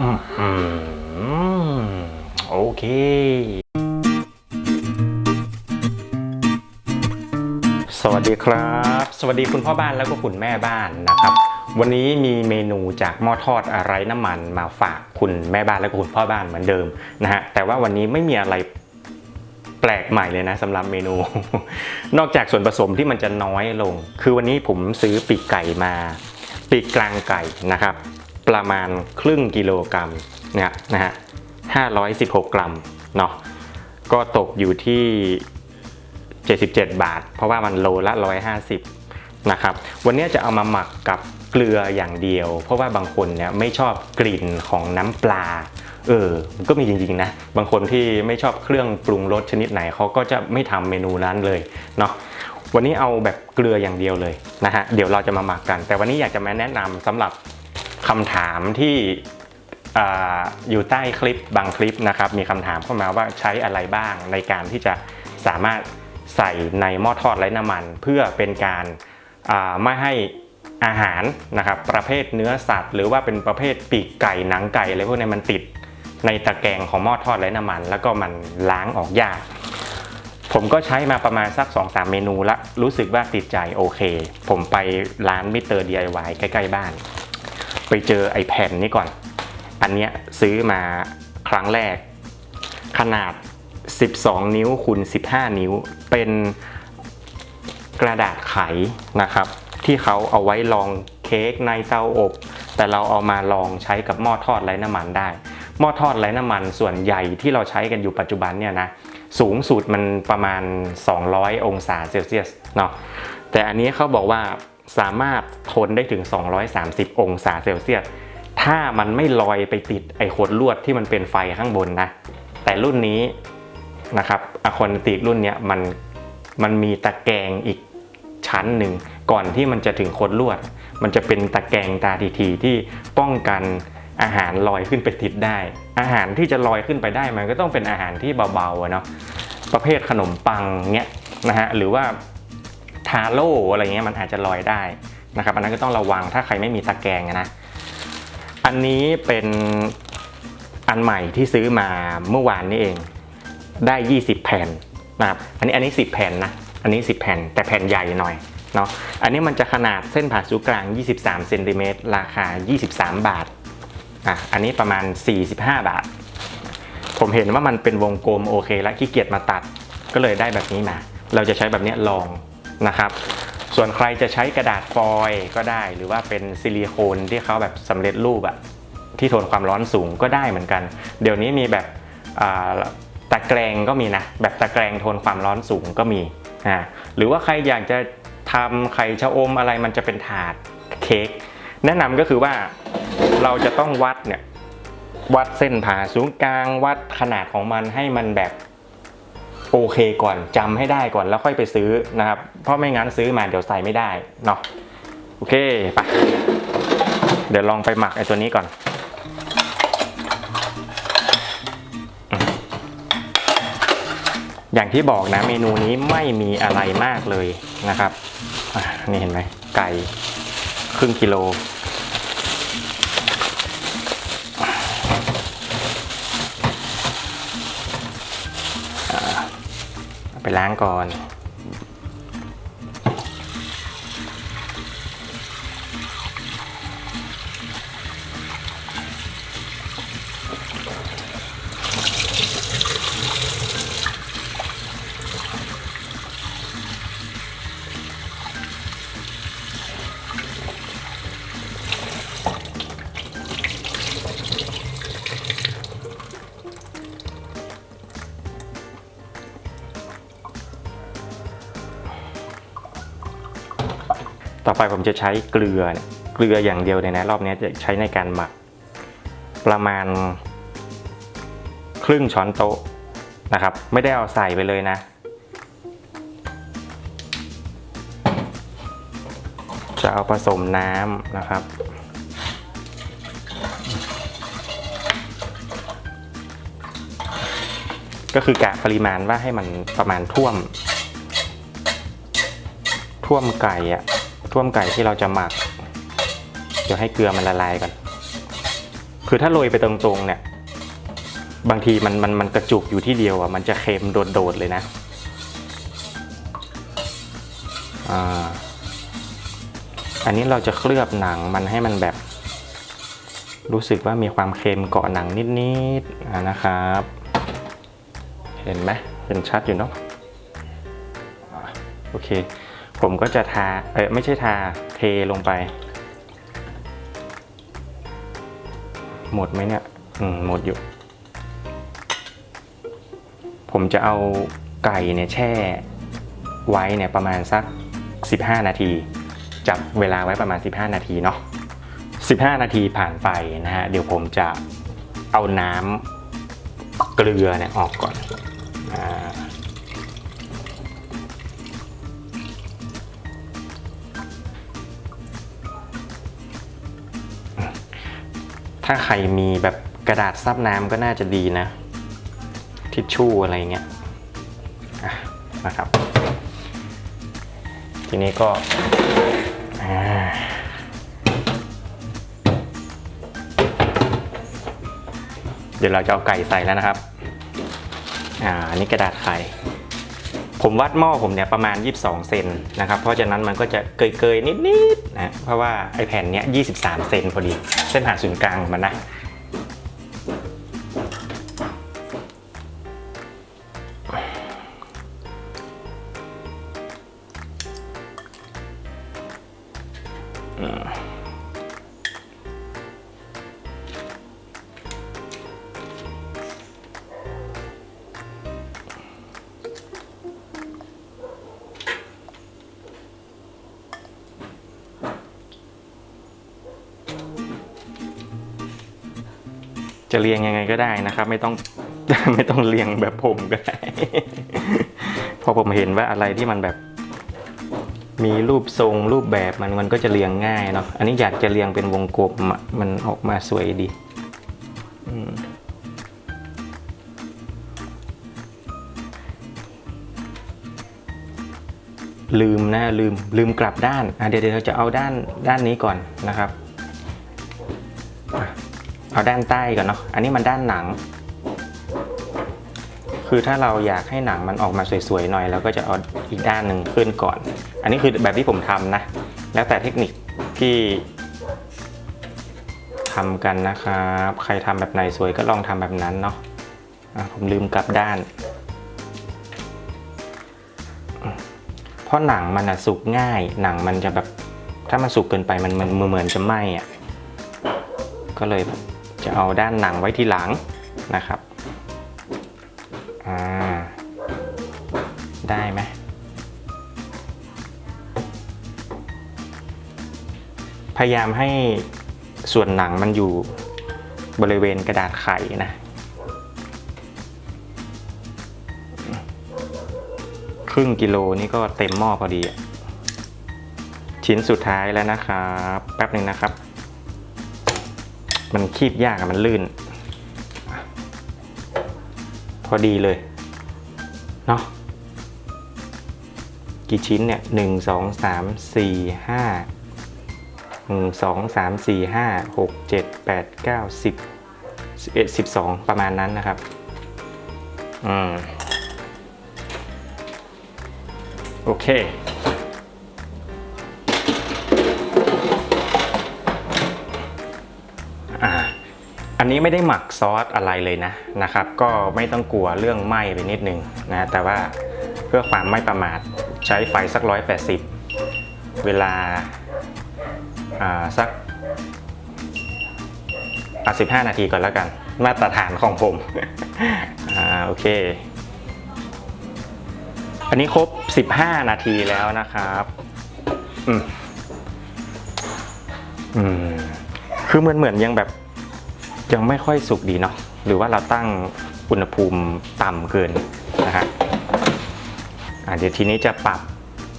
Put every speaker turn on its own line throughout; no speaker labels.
อโอเคสวัสดีครับ สวัสดีคุณพ่อบ้านแล้วก็คุณแม่บ้านนะครับ วันนี้มีเมนูจากหม้อทอดไร้น้ำมันมาฝากคุณแม่บ้านและคุณพ่อบ้านเหมือนเดิมนะฮะแต่ว่าวันนี้ไม่มีอะไรแปลกใหม่เลยนะสำหรับเมนู นอกจากส่วนผสมที่มันจะน้อยลง คือวันนี้ผมซื้อปีกไก่มา ปีกกลางไก่นะครับ ประมาณครึ่งกิโลกรัมเนี่ยนะฮะ516 กรัมเนาะก็ตกอยู่ที่ 77 บาท เพราะว่ามันโลละ 150 นะครับ วันนี้จะเอามาหมักกับเกลืออย่างเดียว เพราะว่าบางคนเนี่ยไม่ชอบกลิ่นของน้ำปลา เออ มันก็มีจริงๆนะ บางคนที่ไม่ชอบเครื่องปรุงรสชนิดไหนเขาก็จะไม่ทำเมนูนั้นเลยเนาะวันนี้เอาแบบเกลืออย่างเดียวเลยนะฮะ เดี๋ยวเราจะมาหมักกัน แต่วันนี้อยากจะมาแนะนำสำหรับ คำถามที่ออยู่ใต้คลิปบางคลิปนะครับ มีคำถามเข้ามาว่าใช้อะไรบ้างในการที่จะสามารถใส่ในหม้อทอดไร้น้ำมัน เพื่อเป็นการไม่ให้อาหารนะครับประเภทเนื้อสัตว์ หรือว่าเป็นประเภทปีกไก่หนังไก่อะไรพวกนี้มันติดในตะแกรงของหม้อทอดไร้น้ำมัน แล้วก็มันล้างออกยาก ผมก็ใช้มาประมาณสัก 2-3 เมนูละรู้สึกว่าติดใจโอเค ผมไปร้านมิเตอร์ DIY ใกล้ ๆ บ้าน ไปเจอไอแผ่นนี้ก่อน อันเนี้ยซื้อมาครั้งแรก ขนาด 12 นิ้วคูณ15 นิ้ว เป็นกระดาษไขนะครับ ที่เขาเอาไว้ลองเค้กในเตาอบ แต่เราเอามาลองใช้กับหม้อทอดไร้น้ำมันได้ หม้อทอดไร้น้ำมันส่วนใหญ่ที่เราใช้กันอยู่ปัจจุบันเนี่ยนะสูงสุดมันประมาณ 200 องศาเซลเซียสเนาะแต่อันนี้เขาบอกว่า สามารถทนได้ถึง 230 องศาเซลเซียส ถ้ามันไม่ลอยไปติดไอ้ขดลวดที่มันเป็นไฟข้างบนนะ แต่รุ่นนี้นะครับอะคอนติกรุ่นนี้มันมันมีตะแกรงอีกชั้นหนึ่ง ก่อนที่มันจะถึงขดลวด มันจะเป็นตะแกรงตาทีทีที่ป้องกันอาหารลอยขึ้นไปติดได้ อาหารที่จะลอยขึ้นไปได้มันก็ต้องเป็นอาหารที่เบาๆเนาะประเภทขนมปังเงี้ยนะฮะหรือว่า ทาโร่อะไรเงี้ยมันอาจจะลอยได้นะครับอันนั้นก็ต้องระวังถ้าใครไม่มีตะแกรงนะอันนี้เป็นอันใหม่ที่ซื้อมาเมื่อวานนี้เองได้ 20 แผ่นนะครับอันนี้อันนี้ 10 แผ่นนะอันนี้ 10 แผ่นแต่แผ่นใหญ่หน่อยเนาะอันนี้มันจะขนาดเส้นผ่าศูนย์กลาง 23เซนติเมตรราคา 23 บาทอะอันนี้ประมาณ 45 บาท ผมเห็นว่ามันเป็นวงกลมโอเคแล้วขี้เกียจมาตัดก็เลยได้แบบนี้มา เราจะใช้แบบนี้ลอง นะครับ ส่วนใครจะใช้กระดาษฟอยล์ก็ได้ หรือว่าเป็นซิลิโคนที่เขาแบบสำเร็จรูปอะที่ทนความร้อนสูงก็ได้เหมือนกัน เดี๋ยวนี้มีแบบตะแกรงก็มีนะ แบบตะแกรงทนความร้อนสูงก็มีอ่าหรือว่าใครอยากจะทำไข่ชะอมอะไรมันจะเป็นถาดเค้กแนะนำก็คือว่าเราจะต้องวัดเนี่ยวัดเส้นผ่าศูนย์กลางวัดขนาดของมันให้มันแบบ โอเคก่อนจำให้ได้ก่อนแล้วค่อยไปซื้อนะครับ เพราะไม่งั้นซื้อมาเดี๋ยวใส่ไม่ได้เนาะโอเคไปเดี๋ยวลองไปหมักไอ้ตัวนี้ก่อนอย่างที่บอกนะเมนูนี้ไม่มีอะไรมากเลยนะครับนี่เห็นไหมไก่ครึ่งกิโล ล้างก่อน ต่อไปผมจะใช้เกลือเนี่ยเกลืออย่างเดียวเลยนะ รอบนี้จะใช้ในการหมัก ประมาณ ครึ่งช้อนโต๊ะนะครับ ไม่ได้เอาใส่ไปเลยนะ จะเอาผสมน้ำนะครับก็คือกะปริมาณว่าให้มันประมาณท่วม ท่วมไก่อะ ท่วมไก่ที่เราจะหมัก เดี๋ยวให้เกลือมันละลายก่อน คือถ้าโรยไปตรงๆเนี่ย บางทีมันมันมันกระจุกอยู่ที่เดียวอะ มันจะเค็มโดดๆเลยนะ อ่า อันนี้เราจะเคลือบหนังมันให้มันแบบ รู้สึกว่ามีความเค็มเกาะหนังนิดๆอ่านะครับ เห็นไหมเห็นชัดอยู่เนาะโอเค ผมก็จะทา เออไม่ใช่ทา เทลงไป หมดไหมเนี่ย อืม หมดอยู่ ผมจะเอาไก่เนี่ยแช่ ไว้เนี่ยประมาณสัก 15 นาที จับเวลาไว้ประมาณ 15 นาทีเนาะ 15 นาทีผ่านไปนะฮะ เดี๋ยวผมจะเอาน้ำเกลือเนี่ยออกก่อน อ่า ถ้าใครมีแบบกระดาษซับน้ำก็น่าจะดีนะ ทิชชู่อะไรเงี้ยนะครับ ทีนี้ก็เดี๋ยวเราจะเอาไก่ใส่แล้วนะครับ อ่านนี้กระดาษไข่ ผมวัดหม้อผมเนี่ยประมาณ 22 เซนนะครับ เพราะฉะนั้นมันก็จะเกยๆนิดๆนะ เพราะว่าไอแผ่นเนี้ย23 เซนพอดี เส้นผ่านศูนย์กลางของมันนะ จะเรียงยังไงก็ได้นะครับ ไม่ต้องไม่ต้องเรียงแบบผมก็ได้ พอผมเห็นว่าอะไรที่มันแบบ มีรูปทรงรูปแบบมันมันก็จะเรียงง่ายเนาะอันนี้อยากจะเรียงเป็นวงกลมมันออกมาสวยดีลืมนะลืมลืมกลับด้านเดี๋ยวเดี๋ยวเราจะเอาด้านด้านนี้ก่อนนะครับ เอาด้านใต้ก่อนเนาะ อันนี้มันด้านหนัง คือถ้าเราอยากให้หนังมันออกมาสวยๆหน่อยเราก็จะเอาอีกด้านหนึ่งขึ้นก่อน อันนี้คือแบบที่ผมทำนะ แล้วแต่เทคนิคที่ทำกันนะครับ ใครทำแบบไหนสวยก็ลองทำแบบนั้นเนาะะผมลืมกลับด้าน เพราะหนังมันอะสุกง่าย หนังมันจะแบบถ้ามันสุกเกินไปมันมันเหมือนจะไหม้อะก็เลยแบบ จะเอาด้านหนังไว้ที่หลังนะครับได้ไหมพยายามให้ส่วนหนังมันอยู่บริเวณกระดาษไขนะครึ่งกิโลนี่ก็เต็มหม้อพอดีอะชิ้นสุดท้ายแล้วนะครับ แป๊บหนึ่งนะครับ มันคีบยากอะมันลื่น พอดีเลย เนาะกี่ชิ้นเนี่ยหนึ่งสองสามสี่ห้าหนึ่งสองสามสี่ห้าหกเจ็ดแปดเก้าสิบสิบเอ็ดสิบสองประมาณนั้นนะครับ อืม โอเค อันนี้ไม่ได้หมักซอสอะไรเลยนะนะครับ ก็ไม่ต้องกลัวเรื่องไหม้ไปนิดนึงนะแต่ว่าเพื่อความไม่ประมาทใช้ไฟสัก 180 เวลาสักอะ15นาทีก่อนแล้วกัน มาตรฐานของผมอ่าโอเค อันนี้ครบ 15 นาทีแล้วนะครับอืมอืมคือเหมือนเหมือนยังแบบ ยังไม่ค่อยสุกดีเนาะหรือว่าเราตั้งอุณหภูมิต่ำเกินนะฮะอะเดี๋ยวทีนี้จะปรับ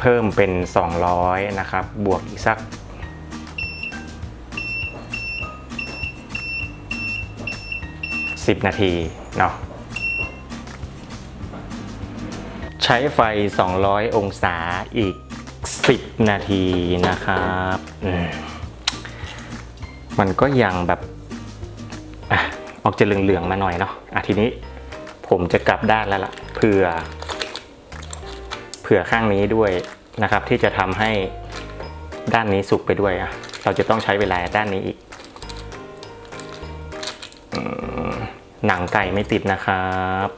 เพิ่มเป็น 200 นะครับ บวกอีกสัก 10 นาทีเนาะใช้ไฟ 200 องศาอีก 10 นาทีนะครับมมันก็ยังแบบ ออกจะเหลืองๆมาหน่อยเนาะอะทีนี้ผมจะกลับด้านแล้วล่ะเผื่อ เผื่อข้างนี้ด้วยนะครับ ที่จะทำให้ด้านนี้สุกไปด้วยอะเราจะต้องใช้เวลาด้านนี้อีกหนังไก่ไม่ติดนะครับ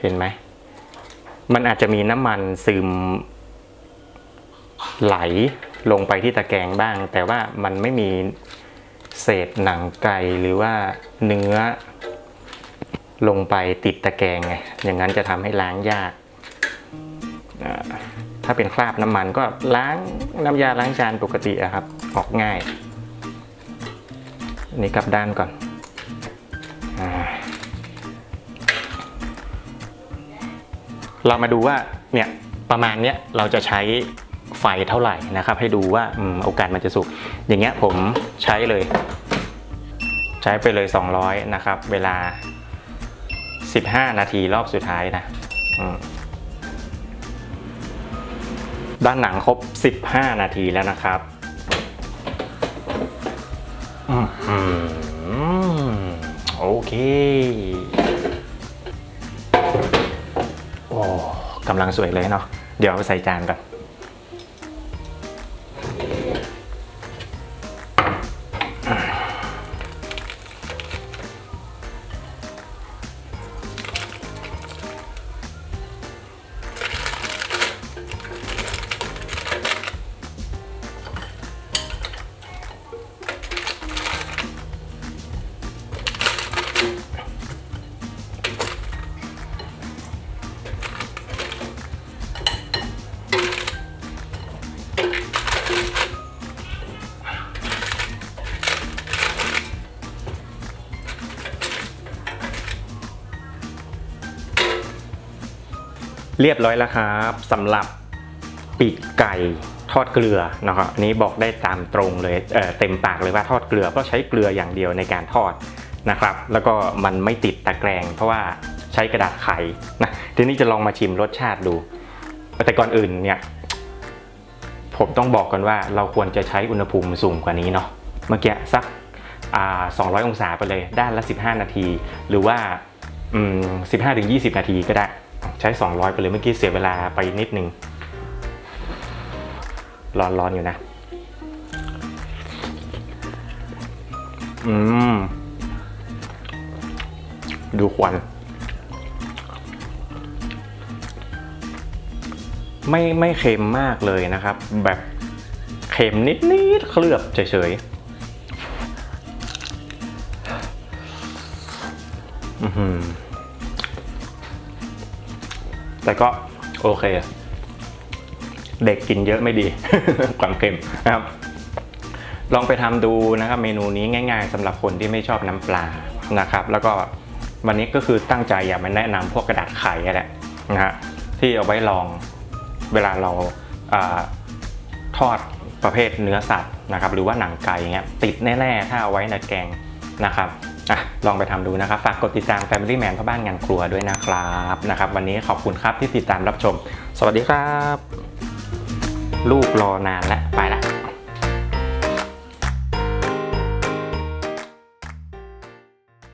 เห็นไหม มันอาจจะมีน้ำมันซึม ไหลลงไปที่ตะแกรงบ้าง แต่ว่ามันไม่มี เศษหนังไก่หรือว่าเนื้อ ลงไปติดตะแกรงไงอย่างนั้นจะทำให้ล้างยาก ถ้าเป็นคราบน้ำมันก็ล้างน้ำยาล้างจานปกติอะครับ ออกง่ายนนี้กลับด้านก่อนอเรามาดูว่าเนี่ยประมาณเนี้ยเราจะใช้ ไฟเท่าไหร่นะครับ ให้ดูว่าอโอกาสมันจะสุก อย่างเงี้ยผมใช้เลย ใช้ไปเลย 200 นะครับ เวลา 15 นาทีรอบสุดท้ายนะด้านหนังครบ 15 นาทีแล้วนะครับออโอเคโอ้กำลังสวยเลยเนาะเดี๋ยวเอาไปใส่จานก่อน เรียบร้อยแล้วครับสำหรับปีกไก่ทอดเกลือนะครับอันนี้บอกได้ตามตรงเลยเเต็มปากเลยว่าทอดเกลือเพราะใช้เกลืออย่างเดียวในการทอดนะครับ แล้วก็มันไม่ติดตะแกรงเพราะว่าใช้กระดาษไขนะทีนี้จะลองมาชิมรสชาติดู แต่ก่อนอื่นเนี่ยผมต้องบอกกันว่าเราควรจะใช้อุณหภูมิสูงกว่านี้เนาะเมื่อกี้สักอ่า200 องศาไปเลย ด้านละ 15 นาที หรือว่า 15-20 นาทีก็ได้ ใช้ 200 ไปเลยเมื่อกี้เสียเวลาไปนิดนึงร้อนๆอยู่นะ อืม ดูควัน ไม่ไม่เค็มมากเลยนะครับ แบบเค็มนิดๆเคลือบเฉยๆ อื้อหือ แต่ก็โอเค เด็กกินเยอะไม่ดี ความเค็มนะครับ ลองไปทำดูนะครับ เมนูนี้ง่าย ๆสำหรับคนที่ไม่ชอบน้ำปลานะครับ แล้วก็วันนี้ก็คือตั้งใจอยากมาแนะนำพวกกระดาษไข่แหละนะฮะที่เอาไว้ลองเวลาเราอาทอดประเภทเนื้อสัตว์นะครับ หรือว่าหนังไก่เงี้ยติดแน่ๆ ถ้าเอาไว้ในแกงนะครับ อะลองไปทำดูนะครับ ฝากกดติดตาม Family Man พ่อบ้านงานครัวด้วยนะครับนะครับ วันนี้ขอบคุณครับที่ติดตามรับชม สวัสดีครับ ลูกรอนานแล้วไปละ